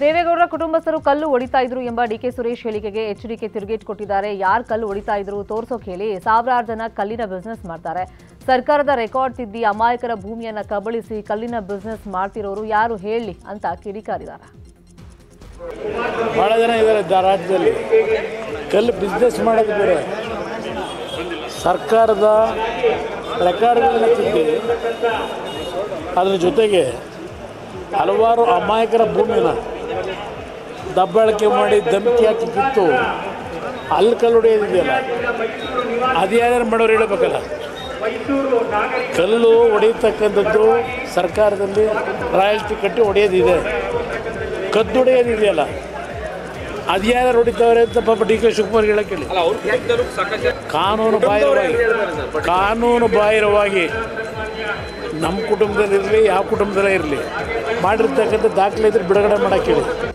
ದೇವೇಗೌಡರ ಕುಟುಂಬಸ್ಥರು ಕಲ್ಲು ಒಡಿತಾ ಇದ್ರು ಎಂಬ ಡಿಕೆ ಸುರೇಶ್ ಹೇಳಿಕೆಗೆ ಎಚ್ಡಿಕೆ ತಿರುಗೇಟ್ ಕೊಟ್ಟಿದ್ದಾರೆ. ಯಾರು ಕಲ್ಲು ಹೊಡಿತಾ ಇದ್ರು ತೋರ್ಸೋಕೆ ಹೇಳಿ ಸಾವಿರಾರು ಜನ ಕಲ್ಲಿನ ಬಿಸ್ನೆಸ್ ಮಾಡ್ತಾರೆ. ಸರ್ಕಾರದ ರೆಕಾರ್ಡ್ ತಿದ್ದಿ ಅಮಾಯಕರ ಭೂಮಿಯನ್ನ ಕಬಳಿಸಿ ಕಲ್ಲಿನ ಬಿಸ್ನೆಸ್ ಮಾಡ್ತಿರೋರು ಯಾರು ಹೇಳಿ ಅಂತ ಕಿಡಿಕಾರಿದ್ದಾರೆ ಬಹಳ ಜನ ಇದ್ದಾರೆ ರಾಜ್ಯದಲ್ಲಿ. ಕಲ್ಲು ಬಿಸ್ನೆಸ್ ಸರ್ಕಾರದ ರೆಕಾರ್ಡ್ಗಳನ್ನ ತಿದ್ದಿ ಅದರ ಜೊತೆಗೆ ಹಲವಾರು ಅಮಾಯಕರ ಭೂಮಿನ ದಬ್ಬಾಳಿಕೆ ಮಾಡಿ ಧಮಕಿ ಹಾಕಿ ಕಿತ್ತು. ಅಲ್ಲಿ ಕಲ್ಲು ಹೊಡೆಯೋದಿದೆಯಲ್ಲ ಅದು ಯಾರ್ಯಾರು ಮಾಡೋರು ಹೇಳಬೇಕಲ್ಲ. ಕಲ್ಲು ಹೊಡೆಯತಕ್ಕಂಥದ್ದು ಸರ್ಕಾರದಲ್ಲಿ ರಾಯಲ್ಟಿ ಕಟ್ಟಿ ಹೊಡೆಯೋದಿದೆ. ಕದ್ದು ಹೊಡೆಯೋದಿದೆಯಲ್ಲ? ಅದು ಯಾರು ಹೊಡಿತಾವ್ರೆ ಅಂತ ಪಾಪ ಡಿ ಕೆ ಶಿವಕುಮಾರ್ ಹೇಳಕ್ಕೆ ಹೇಳಿ. ಅಲ್ಲ ಅವ್ರ ಕುಟುಂಬದವರು ಸಾಕಷ್ಟು ಕಾನೂನು ಬಾಹಿರವಾಗಿ ಕಾನೂನು ಬಾಹಿರವಾಗಿ ನಮ್ಮ ಕುಟುಂಬದಲ್ಲಿರಲಿ ಯಾವ ಕುಟುಂಬದಲ್ಲೇ ಇರಲಿ ಮಾಡಿರ್ತಕ್ಕಂಥ ದಾಖಲೆ ಇದ್ರೆ ಬಿಡುಗಡೆ ಮಾಡಕ್ಕೆ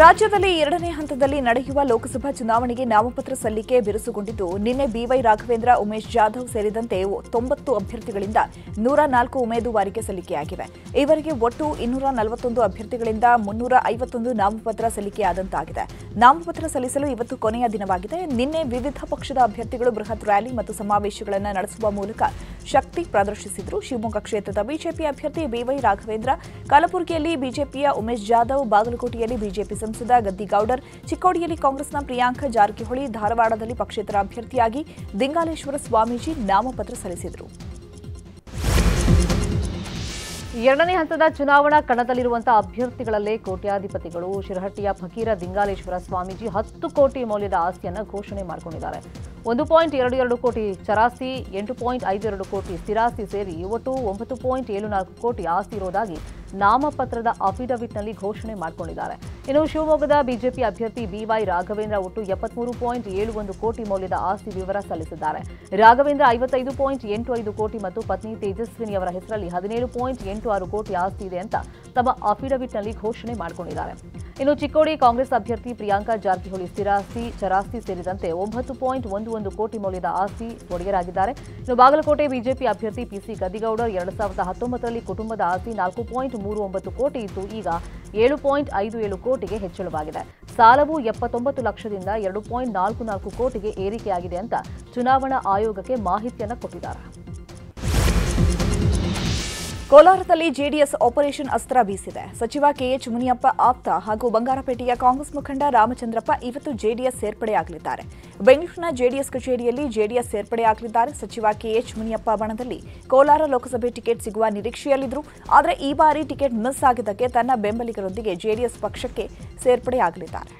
ರಾಜ್ಯದಲ್ಲಿ ಎರಡನೇ ಹಂತದಲ್ಲಿ ನಡೆಯುವ ಲೋಕಸಭಾ ಚುನಾವಣೆಗೆ ನಾಮಪತ್ರ ಸಲ್ಲಿಕೆ ಬಿರುಸುಗೊಂಡಿದ್ದು, ನಿನ್ನೆ ಬಿವೈ ರಾಘವೇಂದ್ರ, ಉಮೇಶ್ ಜಾಧವ್ ಸೇರಿದಂತೆ ತೊಂಬತ್ತು ಅಭ್ಯರ್ಥಿಗಳಿಂದ ನೂರ ನಾಲ್ಕು ಉಮೇದುವಾರಿಕೆ ಸಲ್ಲಿಕೆಯಾಗಿವೆ. ಈವರೆಗೆ ಒಟ್ಟು ಇನ್ನೂರ ನಲವತ್ತೊಂದು ಅಭ್ಯರ್ಥಿಗಳಿಂದ ಮುನ್ನೂರ ಐವತ್ತೊಂದು ನಾಮಪತ್ರ ಸಲ್ಲಿಕೆಯಾದಂತಾಗಿದೆ. ನಾಮಪತ್ರ ಸಲ್ಲಿಸಲು ಇವತ್ತು ಕೊನೆಯ ದಿನವಾಗಿದೆ. ನಿನ್ನೆ ವಿವಿಧ ಪಕ್ಷದ ಅಭ್ಯರ್ಥಿಗಳು ಬೃಹತ್ ರ್ಯಾಲಿ ಮತ್ತು ಸಮಾವೇಶಗಳನ್ನು ನಡೆಸುವ ಮೂಲಕ ಶಕ್ತಿ ಪ್ರದರ್ಶಿಸಿದರು. ಶಿವಮೊಗ್ಗ ಕ್ಷೇತ್ರದ ಬಿಜೆಪಿ ಅಭ್ಯರ್ಥಿ ಬಿವೈ ರಾಘವೇಂದ್ರ, ಕಲಬುರಗಿಯಲ್ಲಿ ಬಿಜೆಪಿಯ ಉಮೇಶ್ ಜಾಧವ್, ಬಾಗಲಕೋಟೆಯಲ್ಲಿ ಬಿಜೆಪಿ ಸಂಸದ ಗದ್ದಿಗೌಡರ್, ಚಿಕ್ಕೋಡಿಯಲ್ಲಿ ಕಾಂಗ್ರೆಸ್ನ ಪ್ರಿಯಾಂಕ ಜಾರಕಿಹೊಳಿ, ಧಾರವಾಡದಲ್ಲಿ ಪಕ್ಷೇತರ ಅಭ್ಯರ್ಥಿಯಾಗಿ ದಿಂಗಾಲೇಶ್ವರ ಸ್ವಾಮೀಜಿ ನಾಮಪತ್ರ ಸಲ್ಲಿಸಿದರು. ಎರಡನೇ ಹಂತದ ಚುನಾವಣಾ ಕಣದಲ್ಲಿರುವಂತಹ ಅಭ್ಯರ್ಥಿಗಳಲ್ಲೇ ಕೋಟ್ಯಾಧಿಪತಿಗಳು. ಶಿರಹಟ್ಟಿಯ ಫಕೀರ ದಿಂಗಾಲೇಶ್ವರ ಸ್ವಾಮೀಜಿ ಹತ್ತು ಕೋಟಿ ಮೌಲ್ಯದ ಆಸ್ತಿಯನ್ನು ಘೋಷಣೆ ಮಾಡಿಕೊಂಡಿದ್ದಾರೆ. ಒಂದು ಪಾಯಿಂಟ್ ಎರಡು ಎರಡು ಕೋಟಿ ಚರಾಸ್ತಿ, ಎಂಟು ಪಾಯಿಂಟ್ ಐದು ಎರಡು ಕೋಟಿ ಸ್ಥಿರಾಸ್ತಿ ಸೇರಿ ಒಟ್ಟು ಒಂಬತ್ತು ಪಾಯಿಂಟ್ ಏಳು ನಾಲ್ಕು ಕೋಟಿ ಆಸ್ತಿ ಇರೋದಾಗಿ ನಾಮಪತ್ರದ ಅಫಿಡವಿಟ್ನಲ್ಲಿ ಘೋಷಣೆ ಮಾಡಿಕೊಂಡಿದ್ದಾರೆ. ಇನ್ನು ಶಿವಮೊಗ್ಗದ ಬಿಜೆಪಿ ಅಭ್ಯರ್ಥಿ ಬಿವೈ ರಾಘವೇಂದ್ರ ಒಟ್ಟು ಎಪ್ಪತ್ಮೂರು ಪಾಯಿಂಟ್ ಏಳು ಒಂದು ಕೋಟಿ ಮೌಲ್ಯದ ಆಸ್ತಿ ವಿವರ ಸಲ್ಲಿಸಿದ್ದಾರೆ. ರಾಘವೇಂದ್ರ ಐವತ್ತೈದು ಪಾಯಿಂಟ್ ಎಂಟು ಐದು ಕೋಟಿ ಮತ್ತು ಪತ್ನಿ ತೇಜಸ್ವಿನಿ ಅವರ ಹೆಸರಲ್ಲಿ ಹದಿನೇಳು ಪಾಯಿಂಟ್ ಎಂಟು ಆರು ಕೋಟಿ ಆಸ್ತಿ ಇದೆ ಅಂತ ತಮ್ಮ ಅಫಿಡವಿಟ್ನಲ್ಲಿ ಘೋಷಣೆ ಮಾಡಿಕೊಂಡಿದ್ದಾರೆ. ಇನ್ನು ಚಿಕ್ಕೋಡಿ ಕಾಂಗ್ರೆಸ್ ಅಭ್ಯರ್ಥಿ ಪ್ರಿಯಾಂಕಾ ಜಾರಕಿಹೊಳಿ ಸ್ಥಿರಾಸ್ತಿ ಚರಾಸ್ತಿ ಸೇರಿದಂತೆ ಒಂಬತ್ತು ಪಾಯಿಂಟ್ ಒಂದು ಒಂದು ಕೋಟಿ ಮೌಲ್ಯದ ಆಸ್ತಿ ಒಡೆಯರಾಗಿದ್ದಾರೆ ಇನ್ನು ಬಾಗಲಕೋಟೆ ಬಿಜೆಪಿ ಅಭ್ಯರ್ಥಿ ಪಿಸಿ ಗದ್ದಿಗೌಡರ್ ಎರಡು ಸಾವಿರದ ಹತ್ತೊಂಬತ್ತರಲ್ಲಿ ಕುಟುಂಬದ ಆಸ್ತಿ ನಾಲ್ಕು ಪಾಯಿಂಟ್ ಮೂರು ಒಂಬತ್ತು ಕೋಟಿ ಇದ್ದು ಈಗ ಏಳು ಪಾಯಿಂಟ್ ಐದು ಏಳು ಕೋಟಿಗೆ ಹೆಚ್ಚಳವಾಗಿದೆ. ಸಾಲವು ಎಪ್ಪತ್ತೊಂಬತ್ತು ಲಕ್ಷದಿಂದ ಎರಡು ಪಾಯಿಂಟ್ ನಾಲ್ಕು ನಾಲ್ಕು ಕೋಟಿಗೆ ಏರಿಕೆಯಾಗಿದೆ ಅಂತ ಚುನಾವಣಾ ಆಯೋಗಕ್ಕೆ ಮಾಹಿತಿಯನ್ನು ಕೊಟ್ಟಿದ್ದಾರೆ. ಕೋಲಾರದಲ್ಲಿ ಜೆಡಿಎಸ್ ಆಪರೇಷನ್ ಅಸ್ತ್ರ ಬೀಸಿದೆ. ಸಚಿವ ಕೆಎಚ್ ಮುನಿಯಪ್ಪ ಆಪ್ತ ಹಾಗೂ ಬಂಗಾರಪೇಟೆಯ ಕಾಂಗ್ರೆಸ್ ಮುಖಂಡ ರಾಮಚಂದ್ರಪ್ಪ ಇವತ್ತು ಜೆಡಿಎಸ್ ಸೇರ್ಪಡೆಯಾಗಲಿದ್ದಾರೆ. ಬೆಂಗಳೂರಿನ ಜೆಡಿಎಸ್ ಕಚೇರಿಯಲ್ಲಿ ಜೆಡಿಎಸ್ ಸೇರ್ಪಡೆಯಾಗಲಿದ್ದಾರೆ. ಸಚಿವ ಕೆಎಚ್ ಮುನಿಯಪ್ಪ ಬಣದಲ್ಲಿ ಕೋಲಾರ ಲೋಕಸಭೆ ಟಿಕೆಟ್ ಸಿಗುವ ನಿರೀಕ್ಷೆಯಲ್ಲಿದ್ದರು ಆದರೆ ಈ ಬಾರಿ ಟಿಕೆಟ್ ಮಿಸ್ ಆಗಿದ್ದಕ್ಕೆ ತನ್ನ ಬೆಂಬಲಿಗರೊಂದಿಗೆ ಜೆಡಿಎಸ್ ಪಕ್ಷಕ್ಕೆ ಸೇರ್ಪಡೆಯಾಗಲಿದ್ದಾರೆ.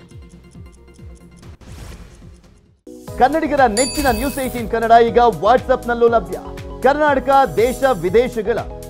ಕನ್ನಡಿಗರ ನೆಚ್ಚಿನ ನ್ಯೂಸ್ ಏಟೀನ್ ಕನ್ನಡ ಈಗ ವಾಟ್ಸ್ಆಪ್ನಲ್ಲೂ ಲಭ್ಯ. ಕರ್ನಾಟಕ, ದೇಶ, ವಿದೇಶಗಳ